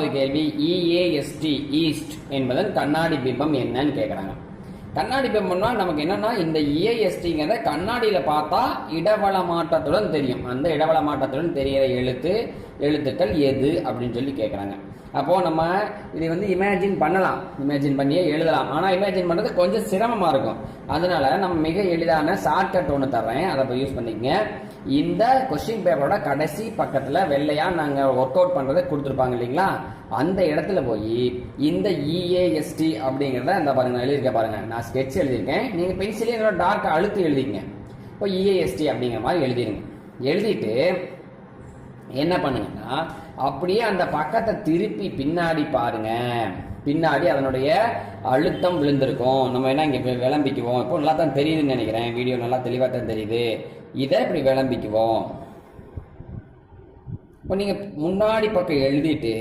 மூணாவது கேள்வி இஏஎஸ்டி ஈஸ்ட் என்பதன் கண்ணாடி பிம்பம் என்னன்னு கேட்குறாங்க கண்ணாடி பிம்பம்னா நமக்கு என்னன்னா இந்த இஏஎஸ்டிங்கிறத கண்ணாடியில் பார்த்தா இடவள மாற்றத்துடன் தெரியும். அந்த இடவள மாற்றத்துடன் தெரிகிற எழுத்து எழுத்துக்கள் எது அப்படின்னு சொல்லி கேட்குறாங்க அப்போது நம்ம இதை வந்து இமேஜின் பண்ணலாம். இமேஜின் பண்ணியே எழுதலாம். ஆனால் இமேஜின் பண்ணுறது கொஞ்சம் சிரமமாக இருக்கும். அதனால நம்ம மிக எளிதான ஷார்ட்கட் ஒன்று தர்றேன். அதை போய் யூஸ் பண்ணிக்கங்க. இந்த கொஸ்டின் பேப்பரோட கடைசி பக்கத்தில் வெள்ளையாக நாங்கள் ஒர்க் அவுட் பண்ணுறதை கொடுத்துருப்பாங்க இல்லைங்களா? அந்த இடத்துல போய் இந்த இஏஎஸ்டி அப்படிங்கிறத அந்த பாருங்க எழுதியிருக்க பாருங்கள் நான் நான் ஸ்கெட்ச் எழுதியிருக்கேன். நீங்கள் பென்சிலே நல்லா டார்க் அழுத்து எழுதிங்க இப்போ இஏஎஸ்டி அப்படிங்கிற மாதிரி எழுதிருங்க எழுதிட்டு என்ன பண்ணுங்கன்னா அப்படியே அந்த பக்கத்தை திருப்பி பின்னாடி பாருங்க. பின்னாடி அதனுடைய அழுத்தம் விழுந்திருக்கும். நம்ம என்ன இங்கே விளம்பிக்குவோம். இப்போ நல்லா தான் தெரியுதுன்னு நினைக்கிறேன். வீடியோ நல்லா தெளிவாக தான் தெரியுது. இதை இப்படி விளம்பிக்குவோம். இப்போ நீங்கள் முன்னாடி பக்கம் எழுதிட்டு